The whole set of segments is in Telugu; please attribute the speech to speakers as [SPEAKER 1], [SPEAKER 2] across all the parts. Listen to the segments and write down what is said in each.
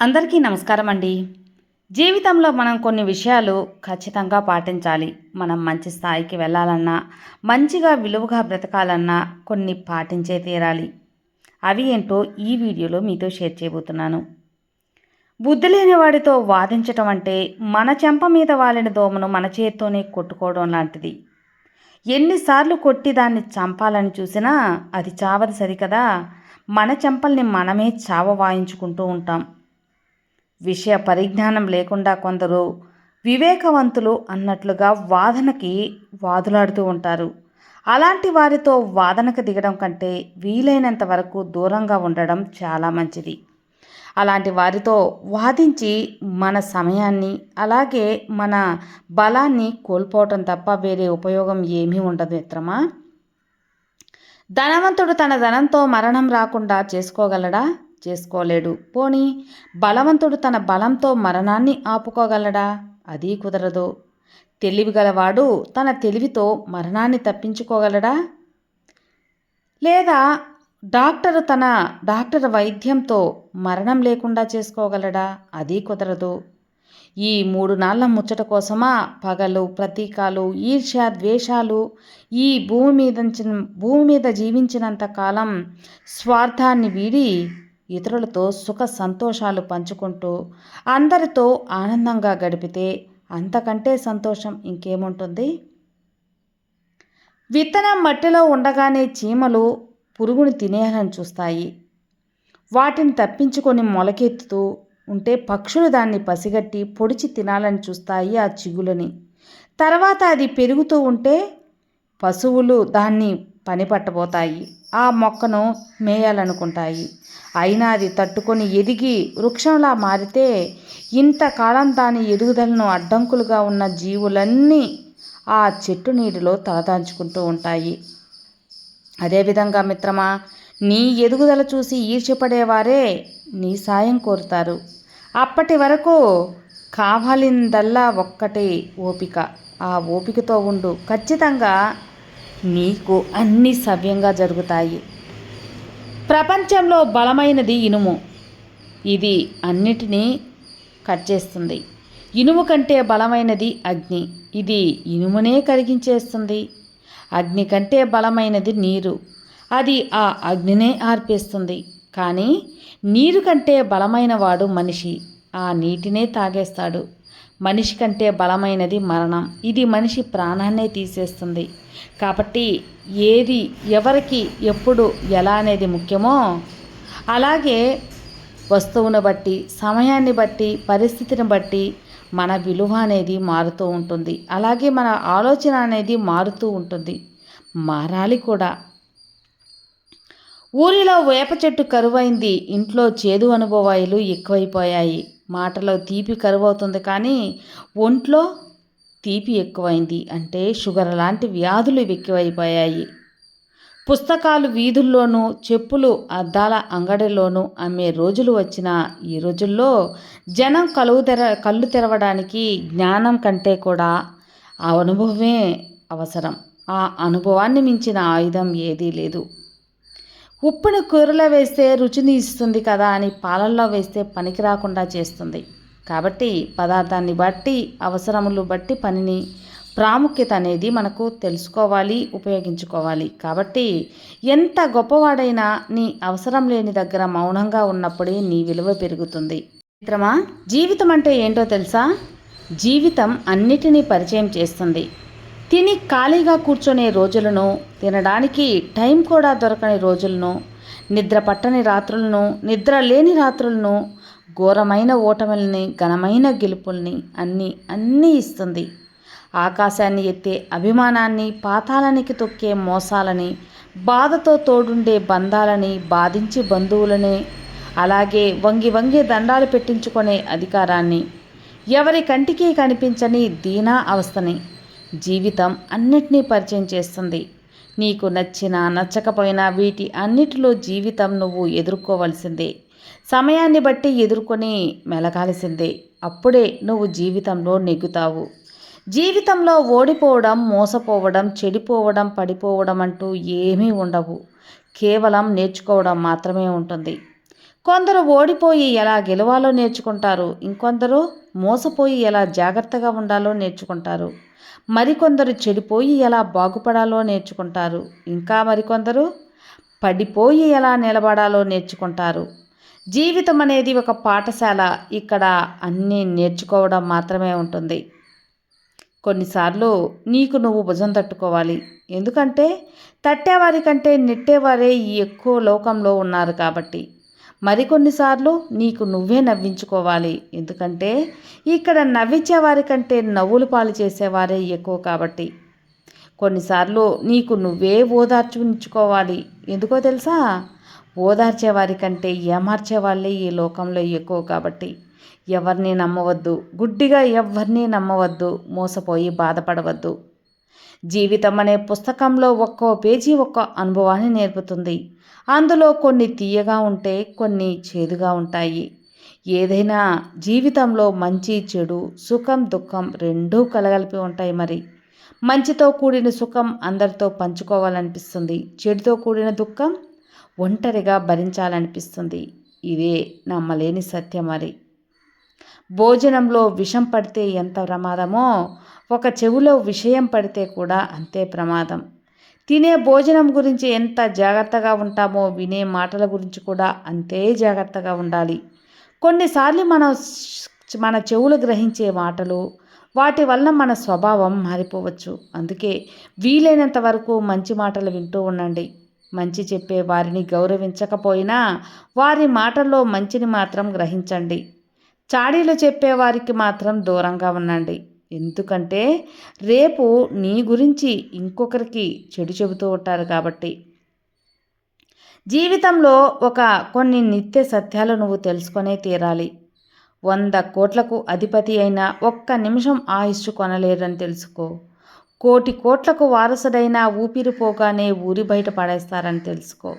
[SPEAKER 1] అందరికీ నమస్కారం అండి జీవితంలో మనం కొన్ని విషయాలు ఖచ్చితంగా పాటించాలి. మనం మంచి స్థాయికి వెళ్ళాలన్నా మంచిగా విలువగా బ్రతకాలన్నా కొన్ని పాటించే తీరాలి. అవి ఏంటో ఈ వీడియోలో మీతో షేర్ చేయబోతున్నాను. బుద్ధి లేని వాడితో వాదించటం అంటే మన చెంప మీద వాలిన దోమను మన చేత్తోనే కొట్టుకోవడం లాంటిది. ఎన్నిసార్లు కొట్టి దాన్ని చంపాలని చూసినా అది చావదు సరికదా? మన చెంపల్ని మనమే చావ వాయించుకుంటూ ఉంటాం. విషయ పరిజ్ఞానం లేకుండా కొందరు వివేకవంతులు అన్నట్లుగా వాదనకి వాదులాడుతూ ఉంటారు. అలాంటి వారితో వాదనకు దిగడం కంటే వీలైనంత వరకు దూరంగా ఉండడం చాలా మంచిది. అలాంటి వారితో వాదించి మన సమయాన్ని అలాగే మన బలాన్ని కోల్పోవటం తప్ప వేరే ఉపయోగం ఏమీ ఉండదు మిత్రమా? ధనవంతుడు తన ధనంతో మరణం రాకుండా చేసుకోగలడా? చేసుకోలేడు. పోని బలవంతుడు తన బలంతో మరణాన్ని ఆపుకోగలడా? అది కుదరదు. తెలివిగలవాడు తన తెలివితో మరణాన్ని తప్పించుకోగలడా? లేదా డాక్టరు తన డాక్టర్ వైద్యంతో మరణం లేకుండా చేసుకోగలడా? అది కుదరదు. ఈ మూడు నాళ్ళ ముచ్చట కోసమా పగలు ప్రతీకాలు ఈర్ష్య ద్వేషాలు ఈ భూమి మీద భూమి మీద జీవించినంత కాలం స్వార్థాన్ని వీడి ఇతరులతో సుఖ సంతోషాలు పంచుకుంటూ అందరితో ఆనందంగా గడిపితే అంతకంటే సంతోషం ఇంకేముంటుంది? విత్తనం మట్టిలో ఉండగానే చీమలు పురుగుని తినేయాలని చూస్తాయి. వాటిని తప్పించుకొని మొలకెత్తుతూ ఉంటే పక్షులు దాన్ని పసిగట్టి పొడిచి తినాలని చూస్తాయి ఆ చిగులని. తర్వాత అది పెరుగుతూ ఉంటే పశువులు దాన్ని పని పట్టబోతాయి ఆ మొక్కను మేయాలనుకుంటాయి. అయినా అది తట్టుకొని ఎదిగి వృక్షంలా మారితే ఇంతకాలం దాని ఎదుగుదలను అడ్డంకులుగా ఉన్న జీవులన్నీ ఆ చెట్టు నీటిలో తలదాంచుకుంటూ ఉంటాయి. అదేవిధంగా మిత్రమా నీ ఎదుగుదల చూసి ఈర్చిపడేవారే నీ సాయం కోరుతారు. అప్పటి వరకు కావాలిందల్లా ఒక్కటే ఓపిక. ఆ ఓపికతో ఉండు. ఖచ్చితంగా నీకు అన్నీ సవ్యంగా జరుగుతాయి. ప్రపంచంలో బలమైనది ఇనుము. ఇది అన్నిటినీ కట్ చేస్తుంది. ఇనుము కంటే బలమైనది అగ్ని. ఇది ఇనుమునే కరిగించేస్తుంది. అగ్ని కంటే బలమైనది నీరు. అది ఆ అగ్నినే ఆర్పేస్తుంది. కానీ నీరు కంటే బలమైన వాడు మనిషి. ఆ నీటినే తాగేస్తాడు. మనిషి కంటే బలమైనది మరణం. ఇది మనిషి ప్రాణాన్నే తీసేస్తుంది. కాబట్టి ఏది ఎవరికి ఎప్పుడు ఎలా అనేది ముఖ్యమో అలాగే వస్తువును బట్టి సమయాన్ని బట్టి పరిస్థితిని బట్టి మన విలువ అనేది మారుతూ ఉంటుంది. అలాగే మన ఆలోచన అనేది మారుతూ ఉంటుంది. మారాలి కూడా. ఊరిలో వేప చెట్టు కరువైంది. ఇంట్లో చేదు అనుభవాలు ఎక్కువైపోయాయి. మాటలో తీపి కరువవుతుంది కానీ ఒంట్లో తీపి ఎక్కువైంది అంటే షుగర్ లాంటి వ్యాధులు ఎక్కువైపోయాయి. పుస్తకాలు వీధుల్లోనూ చెప్పులు అద్దాల అంగడిలోనూ అమ్మే రోజులు వచ్చిన ఈ రోజుల్లో జనం కలువు తెర కళ్ళు తెరవడానికి జ్ఞానం కంటే కూడా ఆ అనుభవమే అవసరం. ఆ అనుభవాన్ని మించిన ఆయుధం ఏదీ లేదు. ఉప్పుని కూరలో వేస్తే రుచిని ఇస్తుంది కదా అని పాలల్లో వేస్తే పనికి రాకుండా చేస్తుంది. కాబట్టి పదార్థాన్ని బట్టి అవసరములు బట్టి పనిని ప్రాముఖ్యత అనేది మనకు తెలుసుకోవాలి ఉపయోగించుకోవాలి. కాబట్టి ఎంత గొప్పవాడైనా నీ అవసరం లేని దగ్గర మౌనంగా ఉన్నప్పుడే నీ విలువ పెరుగుతుంది. మిత్రమా జీవితం అంటే ఏంటో తెలుసా? జీవితం అన్నిటినీ పరిచయం చేస్తుంది. తిని ఖాళీగా కూర్చొనే రోజులను తినడానికి టైం కూడా దొరకని రోజులను నిద్ర పట్టని రాత్రులను నిద్ర లేని రాత్రులను ఘోరమైన ఓటమిల్ని ఘనమైన గెలుపుల్ని అన్నీ అన్నీ ఇస్తుంది. ఆకాశాన్ని ఎత్తే అభిమానాన్ని పాతాలనికి తొక్కే మోసాలని బాధతో తోడుండే బంధాలని బాధించి బంధువులని అలాగే వంగి వంగి దండాలు పెట్టించుకునే అధికారాన్ని ఎవరి కంటికి కనిపించని దీనా అవస్థని జీవితం అన్నిటినీ పరిచయం చేస్తుంది. నీకు నచ్చినా నచ్చకపోయినా వీటి అన్నిటిలో జీవితం నువ్వు ఎదుర్కోవలసిందే. సమయాన్ని బట్టి ఎదుర్కొని మెలగాల్సిందే. అప్పుడే నువ్వు జీవితంలో నెగ్గుతావు. జీవితంలో ఓడిపోవడం మోసపోవడం చెడిపోవడం పడిపోవడం అంటూ ఏమీ ఉండవు. కేవలం నేర్చుకోవడం మాత్రమే ఉంటుంది. కొందరు ఓడిపోయి ఎలా గెలవాలో నేర్చుకుంటారు. ఇంకొందరు మోసపోయి ఎలా జాగ్రత్తగా ఉండాలో నేర్చుకుంటారు. మరికొందరు చెడిపోయి ఎలా బాగుపడాలో నేర్చుకుంటారు. ఇంకా మరికొందరు పడిపోయి ఎలా నిలబడాలో నేర్చుకుంటారు. జీవితం అనేది ఒక పాఠశాల. ఇక్కడ అన్నీ నేర్చుకోవడం మాత్రమే ఉంటుంది. కొన్నిసార్లు నీకు నువ్వు భుజం తట్టుకోవాలి. ఎందుకంటే తట్టేవారి కంటే నెట్టేవారే ఈ ఎక్కువ లోకంలో ఉన్నారు కాబట్టి. మరికొన్నిసార్లు నీకు నువ్వే నవ్వించుకోవాలి. ఎందుకంటే ఇక్కడ నవ్వించేవారి కంటే నవ్వులు పాలు చేసేవారే ఎక్కువ కాబట్టి. కొన్నిసార్లు నీకు నువ్వే ఓదార్చుంచుకోవాలి ఎందుకో తెలుసా? ఓదార్చేవారి కంటే ఏమార్చే వాళ్ళే ఈ లోకంలో ఎక్కువ కాబట్టి. ఎవరిని నమ్మవద్దు. గుడ్డిగా ఎవరిని నమ్మవద్దు. మోసపోయి బాధపడవద్దు. జీవితం అనే పుస్తకంలో ఒక్కో పేజీ ఒక్క అనుభవాన్ని నేర్పుతుంది. అందులో కొన్ని తీయగా ఉంటే కొన్ని చేదుగా ఉంటాయి. ఏదైనా జీవితంలో మంచి చెడు సుఖం దుఃఖం రెండూ కలగలిపి ఉంటాయి మరి. మంచితో కూడిన సుఖం అందరితో పంచుకోవాలనిపిస్తుంది. చెడుతో కూడిన దుఃఖం ఒంటరిగా భరించాలనిపిస్తుంది. ఇదే నమ్మలేని సత్యం మరి. భోజనంలో విషం పడితే ఎంత ప్రమాదమో ఒక చెవిలో విషయం పడితే కూడా అంతే ప్రమాదం. తినే భోజనం గురించి ఎంత జాగ్రత్తగా ఉంటామో వినే మాటల గురించి కూడా అంతే జాగ్రత్తగా ఉండాలి. కొన్నిసార్లు మనం మన చెవులు గ్రహించే మాటలు వాటి వల్ల మన స్వభావం మారిపోవచ్చు. అందుకే వీలైనంత వరకు మంచి మాటలు వింటూ ఉండండి. మంచి చెప్పే వారిని గౌరవించకపోయినా వారి మాటల్లో మంచిని మాత్రం గ్రహించండి. చాడీలు చెప్పేవారికి మాత్రం దూరంగా ఉండండి. ఎందుకంటే రేపు నీ గురించి ఇంకొకరికి చెడు చెబుతూ ఉంటారు కాబట్టి. జీవితంలో ఒక కొన్ని నిత్య సత్యాలు నువ్వు తెలుసుకొనే తీరాలి. వంద కోట్లకు అధిపతి అయిన ఒక్క నిమిషం ఆయుష్ కొనలేరని తెలుసుకో. కోటి కోట్లకు వారసుడైన ఊపిరిపోగానే ఊరి బయట పడేస్తారని తెలుసుకో.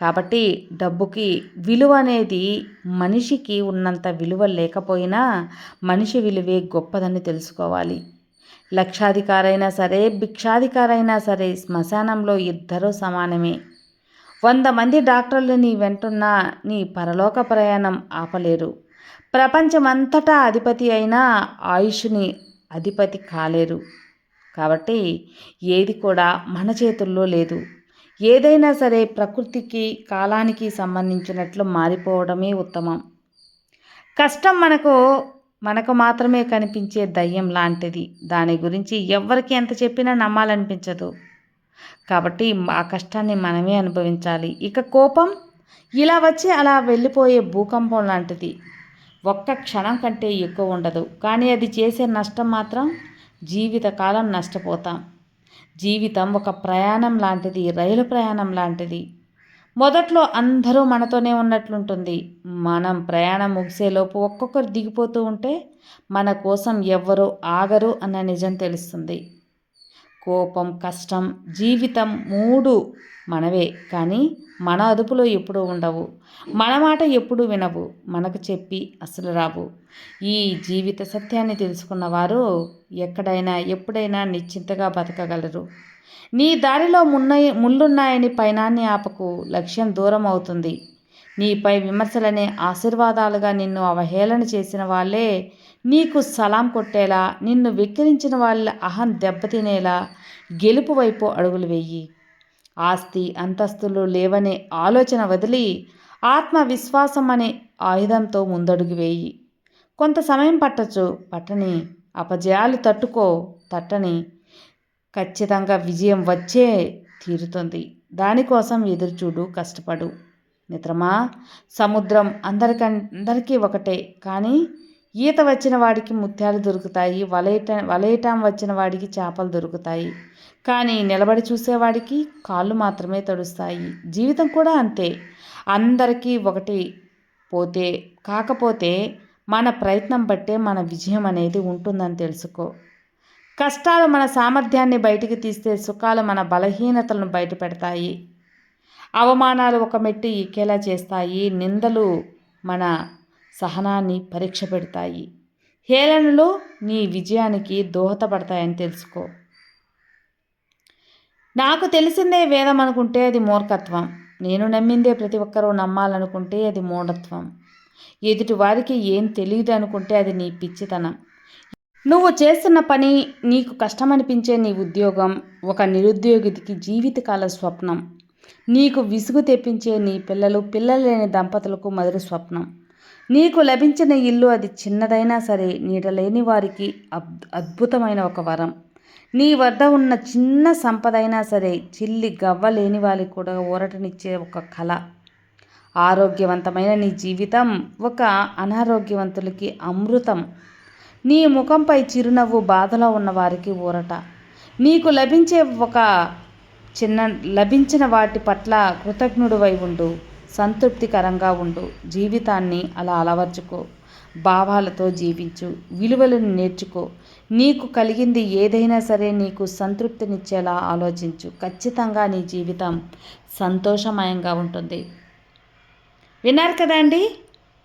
[SPEAKER 1] కాబట్టి డబ్బుకి విలువ అనేది మనిషికి ఉన్నంత విలువ లేకపోయినా మనిషి విలువే గొప్పదని తెలుసుకోవాలి. లక్షాధికారైనా సరే భిక్షాధికారైనా సరే శ్మశానంలో ఇద్దరూ సమానమే. వంద మంది డాక్టర్లు నీ వెంటున్నా నీ పరలోక ప్రయాణం ఆపలేరు. ప్రపంచమంతటా అధిపతి అయినా ఆయుష్ని అధిపతి కాలేరు. కాబట్టి ఏది కూడా మన చేతుల్లో లేదు. ఏదైనా సరే ప్రకృతికి కాలానికి సంబంధించినట్లు మారిపోవడమే ఉత్తమం. కష్టం మనకు మనకు మాత్రమే కనిపించే దయ్యం లాంటిది. దాని గురించి ఎవరికి ఎంత చెప్పినా నమ్మాలనిపించదు. కాబట్టి ఆ కష్టాన్ని మనమే అనుభవించాలి. ఇక కోపం? ఇలా వచ్చి అలా వెళ్ళిపోయే భూకంపం లాంటిది. ఒక్క క్షణం కంటే ఎక్కువ ఉండదు. కానీ అది చేసే నష్టం మాత్రం జీవితకాలం నష్టపోతాం. జీవితం ఒక ప్రయాణం లాంటిది రైలు ప్రయాణం లాంటిది. మొదట్లో అందరూ మనతోనే ఉన్నట్లుంటుంది. మనం ప్రయాణం ముగిసేలోపు ఒక్కొక్కరు దిగిపోతూ ఉంటే మన కోసం ఎవ్వరూ ఆగరు అన్న నిజం తెలుస్తుంది. కోపం కష్టం జీవితం మూడు మనవే. కానీ మన అదుపులో ఎప్పుడూ ఉండవు. మన మాట ఎప్పుడు వినవు. మనకు చెప్పి అసలు రావు. ఈ జీవిత సత్యాన్ని తెలుసుకున్న వారు ఎక్కడైనా ఎప్పుడైనా నిశ్చింతగా బతకగలరు. నీ దారిలో మున్నయి ముళ్ళున్నాయని పైనాన్ని ఆపకు. లక్ష్యం దూరం అవుతుంది. నీపై విమర్శలనే ఆశీర్వాదాలుగా నిన్ను అవహేళన చేసిన వాళ్ళే నీకు సలాం కొట్టేలా నిన్ను వెక్కిరించిన వాళ్ళ అహం దెబ్బతినేలా గెలుపు వైపు అడుగులు వెయ్యి ఆస్తి అంతస్తులు లేవనే ఆలోచన వదిలి ఆత్మవిశ్వాసం అనే ఆయుధంతో ముందడుగు వేయి. కొంత సమయం పట్టచ్చు పట్టని అపజయాలు తట్టుకో తట్టని ఖచ్చితంగా విజయం వచ్చే తీరుతుంది. దానికోసం ఎదురుచూడు కష్టపడు. మిత్రమా సముద్రం అందరికందరికీ ఒకటే కానీ ఈత వచ్చిన వాడికి ముత్యాలు దొరుకుతాయి వలయట వలయటం వచ్చిన వాడికి చేపలు దొరుకుతాయి. కానీ నిలబడి చూసేవాడికి కాళ్ళు మాత్రమే తడుస్తాయి. జీవితం కూడా అంతే. అందరికీ ఒకటి పోతే కాకపోతే మన ప్రయత్నం బట్టే మన విజయం అనేది ఉంటుందని తెలుసుకో. కష్టాలు మన సామర్థ్యాన్ని బయటికి తీస్తే సుఖాలు మన బలహీనతలను బయట పెడతాయి. అవమానాలు ఒక మెట్టు ఎక్కేలా చేస్తాయి. నిందలు మన సహనాన్ని పరీక్ష పెడతాయి. హేళనలు నీ విజయానికి దోహదపడతాయని తెలుసుకో. నాకు తెలిసిందే వేదం అనుకుంటే అది మూర్ఖత్వం. నేను నమ్మిందే ప్రతి ఒక్కరూ నమ్మాలనుకుంటే అది మూఢత్వం. ఎదుటి వారికి ఏం తెలియదు అనుకుంటే అది నీ పిచ్చితనం. నువ్వు చేస్తున్న పని నీకు కష్టమనిపించే నీ ఉద్యోగం ఒక నిరుద్యోగికి జీవితకాల స్వప్నం. నీకు విసుగు తెప్పించే నీ పిల్లలు పిల్లలు లేని దంపతులకు మొదటి స్వప్నం. నీకు లభించిన ఇల్లు అది చిన్నదైనా సరే నీడలేని వారికి అద్భుతమైన ఒక వరం. నీ వద్ద ఉన్న చిన్న సంపద అయినా సరే చిల్లి గవ్వ లేని వారికి కూడా ఊరటనిచ్చే ఒక కళ ఆరోగ్యవంతమైన నీ జీవితం ఒక అనారోగ్యవంతులకి అమృతం. నీ ముఖంపై చిరునవ్వు బాధలో ఉన్న వారికి ఊరట. నీకు లభించే ఒక చిన్న లభించిన వాటి పట్ల కృతజ్ఞుడివై ఉండు. సంతృప్తికరంగా ఉండు. జీవితాన్ని అలా అలవర్చుకో. భావాలతో జీవించు. విలువలను నేర్చుకో. నీకు కలిగింది ఏదైనా సరే నీకు సంతృప్తినిచ్చేలా ఆలోచించు. ఖచ్చితంగా నీ జీవితం సంతోషమయంగా ఉంటుంది. విన్నారు కదా అండి?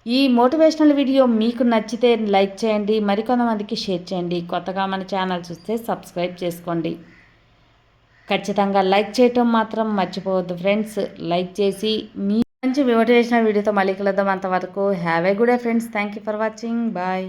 [SPEAKER 1] ఈ మోటివేషనల్ వీడియో మీకు నచ్చితే లైక్ చేయండి. మరికొంతమందికి షేర్ చేయండి. కొత్తగా మన ఛానల్ చూస్తే సబ్స్క్రైబ్ చేసుకోండి. ఖచ్చితంగా లైక్ చేయటం మాత్రం మర్చిపోవద్దు ఫ్రెండ్స్. లైక్ చేసి మీ మంచి మోటివేషనల్ వీడియోతో మళ్ళీ కలుద్దాం అంతవరకు have a good friends thank you for watching bye